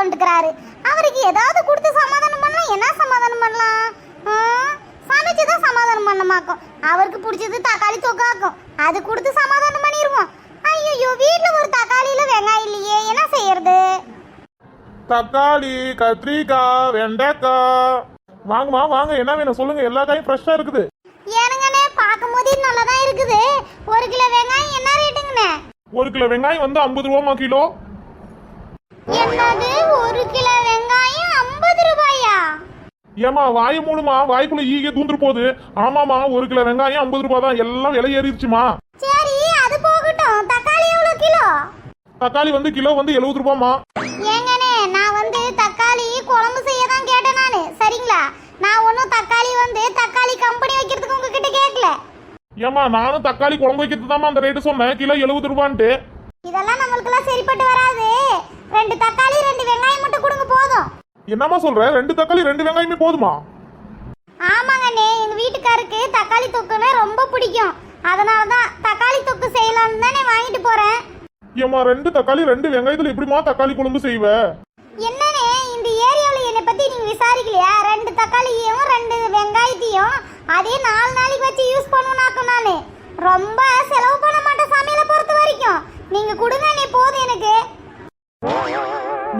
உட்காந்துக்கிறாரு அவருக்கு ஏதாவது கொடுத்து சமாதானம் பண்ணலாம். என்ன சமாதானம் பண்ணலாம்? சமைச்சு தான் சமாதானம் பண்ணமாக்கும். அவருக்கு பிடிச்சது தக்காளி தொக்காக்கும். அது கொடுத்து சமாதானம் பண்ணிடுவோம் ஐயோ வீட்டில் ஒரு தக்காளியில் வெங்காயம் இல்லையே. என்ன செய்யறது? தக்காளி கத்திரிக்காய் வெண்டைக்காய். வாங்கம்மா வாங்க என்ன வேணும் சொல்லுங்க. எல்லா காயும் ஃப்ரெஷ்ஷாக இருக்குது. ஏனுங்கண்ணே பார்க்கும் போதே நல்லா இருக்குது. ஒரு கிலோ வெங்காயம் என்ன ரேட்டுங்கண்ணே? ஒரு கிலோ வெங்காயம் வந்து ஐம்பது ரூபாமா கிலோ. என்னது ஒரு கிலோ வெங்காயம் ஐம்பது ரூபாயா? ஏமா வாய் மூணுமா வாய்க்குள்ள ஈக தூந்துரு போகுது ஆமாமா ஒரு கிலோ வெங்காயம் ஐம்பது ரூபாய் தான். எல்லாம் விலை ஏறிடுச்சுமா சரி அது போகட்டும். தக்காளி எவ்வளோ கிலோ? தக்காளி வந்து கிலோ வந்து எழுபது ரூபாமா ஏங்கண்ணே நான் வந்து தக்காளி குழம்பு செய்ய தான் கேட்டேன் நான். சரிங்களா? நான் ஒன்றும் தக்காளி வந்து தக்காளி கம்பெனி வைக்கிறதுக்கு உங்ககிட்ட கேட்கல. ஏமா நானும் தக்காளி குழம்பு வைக்கிறது அந்த ரேட்டு சொன்னேன். கிலோ எழுபது ரூபான்ட்டு. இதெல்லாம் நம்மளுக்கெல்லாம் சரிப்பட்டு வராது. ரெண்டு தக்காளி ரெண்டு வெங்காயம் மட்டும் கொடுங்க போதும். என்னம்மா சொல்ற? ரெண்டு தக்காளி ரெண்டு வெங்காயமே போதுமா? ஆமாங்கண்ணே எங்க வீட்டுக்காருக்கு தக்காளி தொக்குன்னா ரொம்ப பிடிக்கும். அதனால தான் தக்காளி தொக்கு செய்யலாம்னு தானே வாங்கிட்டு போறேன். ஏமா ரெண்டு தக்காளி ரெண்டு வெங்காயத்துல எப்படிமா தக்காளி குழம்பு செய்வ? என்னண்ணே இந்த ஏரியாவில் என்னை பத்தி நீங்க விசாரிக்கலையா? ரெண்டு தக்காளியும் ரெண்டு வெங்காயத்தையும் அதே நாலு நாளைக்கு வச்சு யூஸ் பண்ணுனாக்கும் நான். ரொம்ப செலவு பண்ண மாட்டேன் சமையலை பொறுத்த வரைக்கும். நீங்க கொடுங்க அண்ணே போதும் எனக்கு.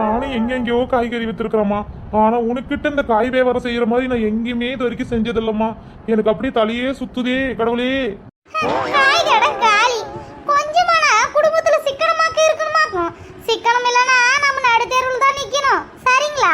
நானும் எங்கெங்கேயோ காய்கறி வித்துருக்குறேம்மா. ஆனா உனக்கிட்ட இந்த காய் வியாபாரம் செய்யற மாதிரி நான் எங்கேயுமே இது வரைக்கும் செஞ்சதில்லம்மா. எனக்கு அப்படியே தலையே சுத்துதே கடவுளே. சிக்கனம் இல்லைன்னா நம்ம நடுத்தேர்வில் தான் நிற்கணும் சரிங்களா?